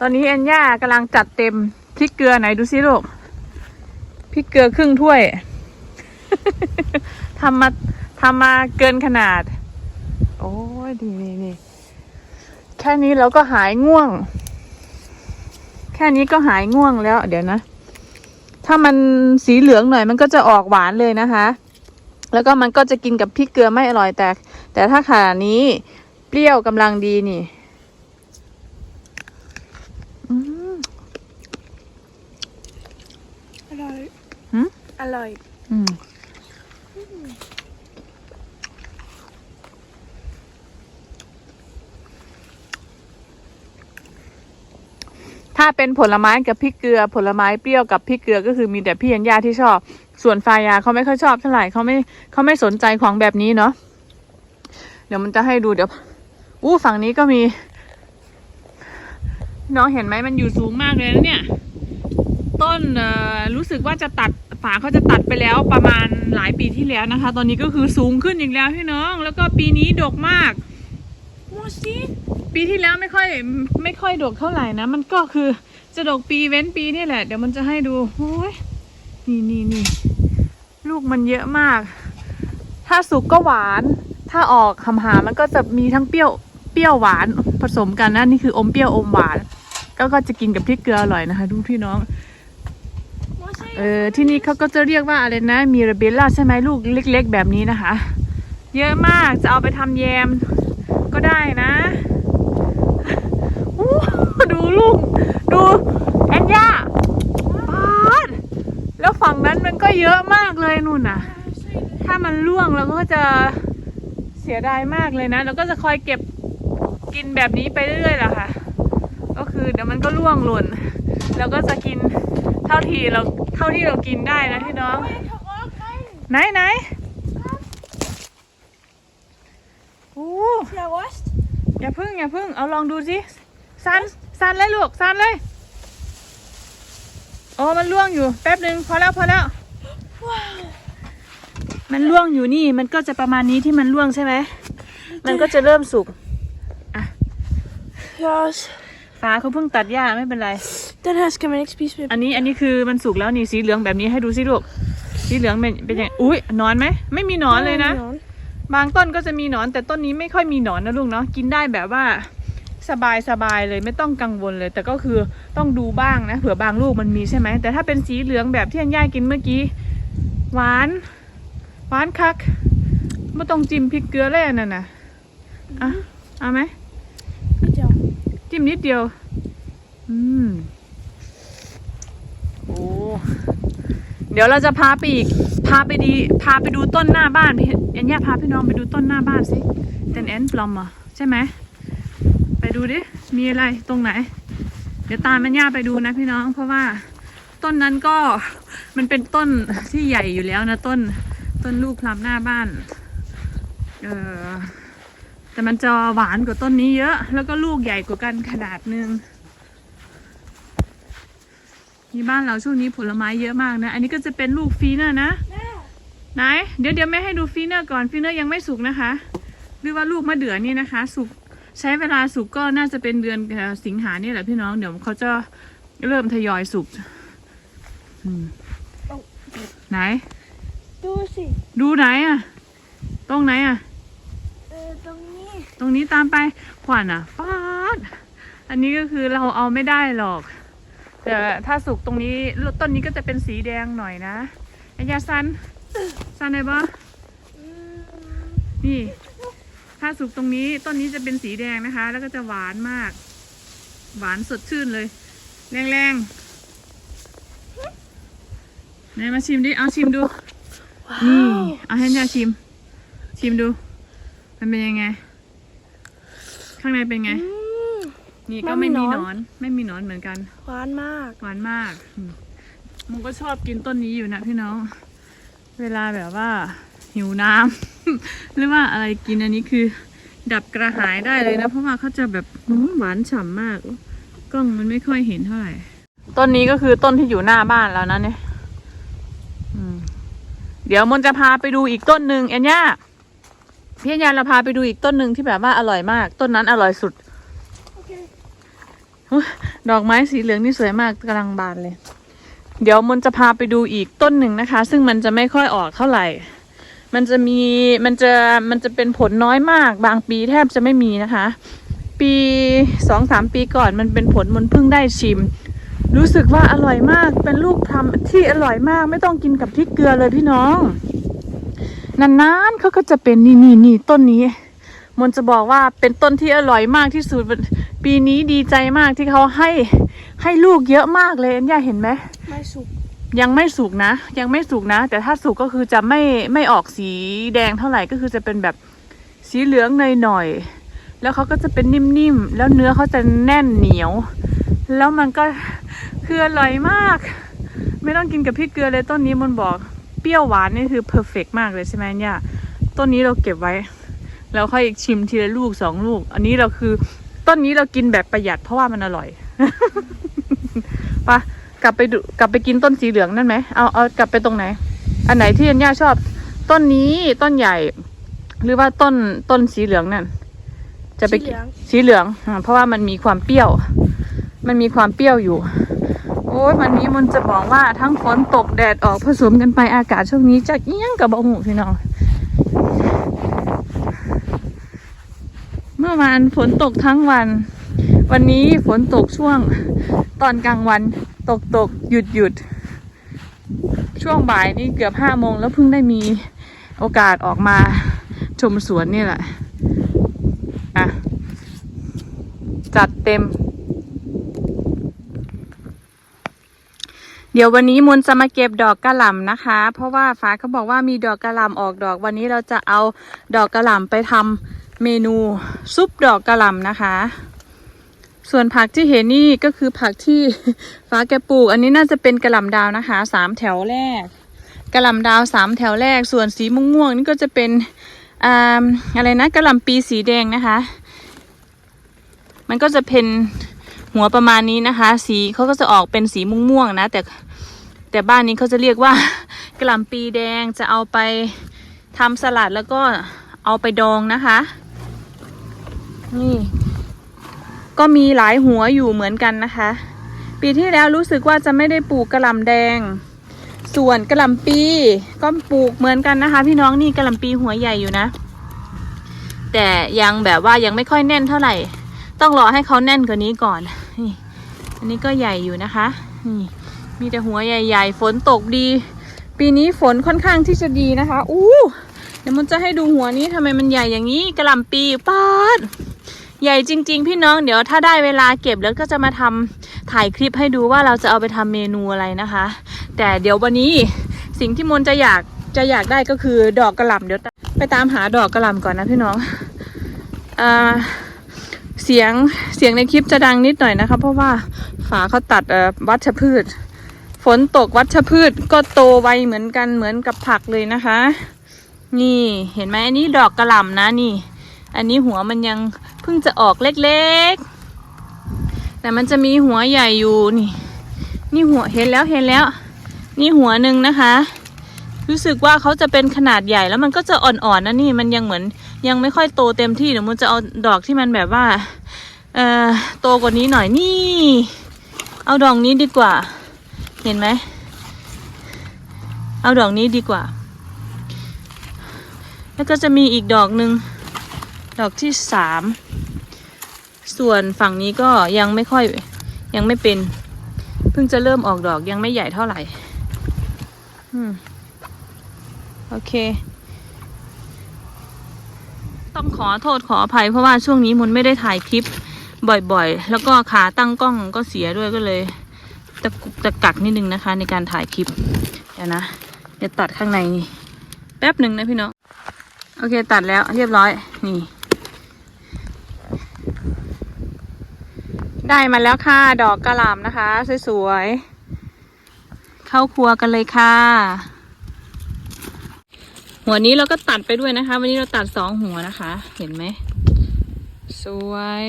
ตอนนี้แอนย่ากำลังจัดเต็มพริกเกลือไหนดูสิลูกพริกเกลือครึ่งถ้วยทำมาทำมาเกินขนาด โอ้ยดีนี่นี่แค่นี้เราก็หายง่วง แค่นี้ก็หายง่วงแล้ว เดี๋ยวนะ ถ้ามันสีเหลืองหน่อยมันก็จะออกหวานเลยนะคะ แล้วก็มันก็จะกินกับพริกเกลือไม่อร่อยแต่ แต่ถ้าขนาดนี้เปรี้ยวกำลังดีนี่อืม อร่อย หืม อ ร่อย อืมถ้าเป็นผลไม้กับพริกเกลือ ผลไม้เปรี้ยวกับพริกเกลือก็คือมีแต่พี่ยันยาที่ชอบ ส่วนฟายาเขาไม่ค่อยชอบเท่าไหร่เขาไม่เขาไม่สนใจของแบบนี้เนาะเดี๋ยวมันจะให้ดูเดี๋ยวอู้ฝั่งนี้ก็มี น้องเห็นไหมมันอยู่สูงมากเลยนะเนี่ย ต้นรู้สึกว่าจะตัด ฝาเขาจะตัดไปแล้วประมาณหลายปีที่แล้วนะคะ ตอนนี้ก็คือสูงขึ้นอีกแล้วพี่น้อง แล้วก็ปีนี้ดกมากโมซิปีที่แล้วไม่ค่อยไม่ค่อยดกเท่าไหร่นะ มันก็คือจะดกปีเว้นปีนี่แหละ เดี๋ยวมันจะให้ดูโอ้ยนี่นี่นี่ลูกมันเยอะมาก ถ้าสุกก็หวาน ถ้าออกหำหามันก็จะมีทั้งเปรี้ยวเปรี้ยวหวานผสมกันนะนี่คืออมเปรี้ยวอมหวาน ก็ก็จะกินกับพริกเกลืออร่อยนะคะ ดูพี่น้องโมซิ เออที่นี่เขาก็จะเรียกว่าอะไรนะ มีระเบลล่าใช่ไหมลูกเล็ก ๆ แบบนี้นะคะ เยอะมากจะเอาไปทำแยมก็ได้นะอู้ดูลูก ดูแอนย่าปาดแล้วฝั่งนั้นมันก็เยอะมากเลยนู่นน่ะ ถ้ามันร่วงเราก็จะเสียดายมากเลยนะ เราก็จะคอยเก็บกินแบบนี้ไปเรื่อยๆแหละค่ะ ก็คือเดี๋ยวมันก็ร่วงหล่นเราก็จะกินเท่าทีเรา เท่าที่เรากินได้นะพี่น้องไม่ทะเลาะกันไหนไหนโอ้อย่าวอชอย่าพึ่งอย่าพึ่งเอาลองดูสิซันซันเลยลูกซันเลยโอ้มันล่วงอยู่แป๊บหนึ่งพอแล้วพอแล้วว้าวมันล่วงอยู่นี่มันก็จะประมาณนี้ที่มันล่วงใช่ไหมมันก็จะเริ่มสุกยอสฟ้าเขาเพิ่งตัดหญ้าไม่เป็นไร Den her skal man ikke spise med อันนี้อันนี้คือมันสุกแล้วนี่สีเหลืองแบบนี้ให้ดูสิลูก สีเหลืองเป็นเป็นยังไงอุ้ยหนอนไหมไม่มีหนอนเลยนะ บางต้นก็จะมีหนอนแต่ต้นนี้ไม่ค่อยมีหนอนนะลูกเนาะกินได้แบบว่าสบายสบายเลยไม่ต้องกังวลเลย แต่ก็คือต้องดูบ้างนะเผื่อบางลูกมันมีใช่ไหมแต่ถ้าเป็นสีเหลืองแบบที่อันย่ากินเมื่อกี้ หวานหวานคักไม่ต้องจิ้มพริกเกลือเลยอันนั่นน่ะอะเอาไหมเจ้าจิ้มนิดเดียว อืมโอ้ เดี๋ยวเราจะพาไปอีก พาไปดี พาไปดูต้นหน้าบ้านพี่อันย่าพาพี่น้องไปดูต้นหน้าบ้านสิเต็นแอนปลอมอะใช่ไหม ไปดูดิ มีอะไรตรงไหน เดี๋ยวตามแม่ย่าไปดูนะพี่น้อง เพราะว่าต้นนั้นก็มันเป็นต้นที่ใหญ่อยู่แล้วนะต้นต้นลูกพลัมหน้าบ้าน เออแต่มันจะหวานกว่าต้นนี้เยอะ แล้วก็ลูกใหญ่กว่ากันขนาดนึง ที่บ้านเราช่วงนี้ผลไม้เยอะมากนะ อันนี้ก็จะเป็นลูกฟีเนอร์นะ ไหน เดี๋ยวเดี๋ยวไม่ให้ดูฟีเนอร์ก่อนฟีเนอร์ยังไม่สุกนะคะ หรือว่าลูกมะเดื่อนี่นะคะ สุกใช้เวลาสุกก็น่าจะเป็นเดือนเอ่อสิงหานี่แหละพี่น้อง เดี๋ยวเขาจะเริ่มทยอยสุกอืมไหน ดูสิ ดูไหนอะตรงไหนอะเออตรงนี้ ตรงนี้ตามไปขวัญอะฟาดอันนี้ก็คือเราเอาไม่ได้หรอก แต่ถ้าสุกตรงนี้ต้นนี้ก็จะเป็นสีแดงหน่อยนะไอ้ยาซันซันไหนบ้าอืมนี่ ถ้าสุกตรงนี้ต้นนี้จะเป็นสีแดงนะคะ แล้วก็จะหวานมาก หวานสดชื่นเลย แรงๆไหนมาชิมดิ เอาชิมดู นี่ เอาให้ยาชิม ชิมดู มันเป็นยังไง ข้างในเป็นไง นี่ไม่ก็มีไม่มีหหนนอนอน ไม่มีหนอนเหมือนกันหวานมากหวานมากอืมมันก็ชอบกินต้นนี้อยู่นะพี่น้อง เวลาแบบว่า หิวน้ำหรือว่าอะไรกินอันนี้คือ ดับกระหายได้เลยนะ เพราะว่าเขาจะแบบอื้อหวานฉ่ำมาก กล้องมันไม่ค่อยเห็นเท่าไหร่ ต้นนี้ก็คือต้นที่อยู่หน้าบ้านแล้วนะเนี่ยอืมเดี๋ยวมนจะพาไปดูอีกต้นหนึ่งเอ็นย่าพี่เอ็นย่าเราพาไปดูอีกต้นหนึ่งที่แบบว่าอร่อยมาก ต้นนั้นอร่อยสุดโอเค ดอกไม้สีเหลืองนี่สวยมากกำลังบานเลย เดี๋ยวมนจะพาไปดูอีกต้นหนึ่งนะคะ ซึ่งมันจะไม่ค่อยออกเท่าไหร่ มันจะมีมันจะมันจะเป็นผลน้อยมาก บางปีแทบจะไม่มีนะคะ ปีสองสามปีก่อนมันเป็นผลมนเพิ่งได้ชิม รู้สึกว่าอร่อยมากเป็นลูกทำที่อร่อยมาก ไม่ต้องกินกับพริกเกลือเลยพี่น้องนานๆเขาก็จะเป็นนี่นี่นี่ต้นนี้ มนจะบอกว่าเป็นต้นที่อร่อยมากที่สุด ปีนี้ดีใจมากที่เขาให้ให้ลูกเยอะมากเลยอันย่าเห็นไหมไม่สุกยังไม่สุกนะ ยังไม่สุกนะ แต่ถ้าสุกก็คือจะไม่ไม่ออกสีแดงเท่าไหร่ก็คือจะเป็นแบบสีเหลืองหน่อยๆแล้วเขาก็จะเป็นนิ่มๆแล้วเนื้อเขาจะแน่นเหนียว แล้วมันก็คืออร่อยมาก ไม่ต้องกินกับพริกเกลือเลยต้นนี้มันบอกเปรี้ยวหวานนี่คือเพอร์เฟกมากเลยใช่ไหมเนี่ยต้นนี้เราเก็บไว้ แล้วค่อยชิมทีละลูกสองลูก อันนี้เราคือ ต้นนี้เรากินแบบประหยัดเพราะว่ามันอร่อยไปะกลับไปดูกลับไปกินต้นสีเหลืองนั่นไหมเอาเอากลับไปตรงไหน อันไหนที่ยันย่าชอบ ต้นนี้ต้นใหญ่ หรือว่าต้นต้นสีเหลืองนั่นจะไปกินสีเหลืองอ่าเพราะว่ามันมีความเปรี้ยว มันมีความเปรี้ยวอยู่ โอ้ยวันนี้มันจะบอกว่าทั้งฝนตกแดดออกผสมกันไปอากาศช่วงนี้จะเอี้ยงกับบะหูพี่น้อง เมื่ อวานฝนตกทั้งวัน วันนี้ฝนตกช่วงตอนกลางวันตกตกหยุดหยุดช่วงบ่ายนี่เกือบห้าโมงแล้วเพิ่งได้มีโอกาสออกมาชมสวนนี่แหละ อะ จัดเต็ม เดี๋ยววันนี้มนจะมาเก็บดอกกระหล่ำนะคะ เพราะว่าฟ้าเขาบอกว่ามีดอกกระหล่ำออกดอกวันนี้เราจะเอาดอกกระหล่ำไปทำ เมนูซุปดอกกระหล่ำนะคะ ส่วนผักที่เห็นนี่ก็คือผักที่ฟ้าแกปลูก อันนี้น่าจะเป็นกระหล่ำดาวนะคะสามแถวแรกกระหล่ำดาวสามแถวแรก ส่วนสีม่วงๆนี่ก็จะเป็นอ่าอะไรนะกระหล่ำปีสีแดงนะคะ มันก็จะเป็นหัวประมาณนี้นะคะ สีเขาก็จะออกเป็นสีม่วงๆนะ แต่แต่บ้านนี้เขาจะเรียกว่ากระหล่ำปีแดงจะเอาไปทำสลัดแล้วก็เอาไปดองนะคะ นี่ ก็มีหลายหัวอยู่เหมือนกันนะคะ ปีที่แล้วรู้สึกว่าจะไม่ได้ปลูกกระหล่ำแดง ส่วนกระหล่ำปีก็ปลูกเหมือนกันนะคะ พี่น้องนี่กระหล่ำปีหัวใหญ่อยู่นะ แต่ยังแบบว่ายังไม่ค่อยแน่นเท่าไหร่ ต้องรอให้เขาแน่นกว่านี้ก่อนนี่อันนี้ก็ใหญ่อยู่นะคะนี่มีแต่หัวใหญ่ ๆ ฝนตกดี ปีนี้ฝนค่อนข้างที่จะดีนะคะ อู้ เดี๋ยวมันจะให้ดูหัวนี้ทำไมมันใหญ่อย่างนี้กระหล่ำปีป้าดใหญ่จริง ๆ พี่น้องเดี๋ยวถ้าได้เวลาเก็บแล้วก็จะมาทำถ่ายคลิปให้ดูว่าเราจะเอาไปทำเมนูอะไรนะคะ แต่เดี๋ยววันนี้สิ่งที่มนจะอยากจะอยากได้ก็คือดอกกระหล่ำเดี๋ยวไปตามหาดอกกระหล่ำก่อนนะพี่น้องอ่าเสียงเสียงในคลิปจะดังนิดหน่อยนะคะ เพราะว่าฝาเขาตัดวัชพืช ฝนตกวัชพืชก็โตไวเหมือนกันเหมือนกับผักเลยนะคะ นี่เห็นไหมอันนี้ดอกกระหล่ำนะนี่ อันนี้หัวมันยังเพิ่งจะออกเล็กๆ แต่มันจะมีหัวใหญ่อยู่นี่ นี่หัวเห็นแล้วเห็นแล้ว นี่หัวหนึ่งนะคะ รู้สึกว่าเขาจะเป็นขนาดใหญ่แล้วมันก็จะอ่อนๆนะนี่มันยังเหมือนยังไม่ค่อยโตเต็มที่เดี๋ยวมันจะเอาดอกที่มันแบบว่าเอ่อโตกว่านี้หน่อยนี่ เอาดอกนี้ดีกว่า เห็นไหม เอาดอกนี้ดีกว่า แล้วก็จะมีอีกดอกหนึ่งดอกที่สามส่วนฝั่งนี้ก็ยังไม่ค่อยยังไม่เป็น เพิ่งจะเริ่มออกดอกยังไม่ใหญ่เท่าไหร่โอเค ต้องขอโทษขออภัย เพราะว่าช่วงนี้มุนไม่ได้ถ่ายคลิปบ่อยๆ แล้วก็ขาตั้งกล้องก็เสียด้วยก็เลยตะกุกตะกักนิดนึงนะคะ ในการถ่ายคลิป เดี๋ยวนะ เดี๋ยวตัดข้างในนี่ แป๊บหนึ่งนะพี่น้อง อเคตัดแล้วเรียบร้อย นี่ ได้มาแล้วค่ะ ดอกกระหล่ำนะคะ สวยๆ เข้าครัวกันเลยค่ะ หัวนี้เราก็ตัดไปด้วยนะคะ วันนี้เราตัดสองหัวนะคะ เห็นไหม สวย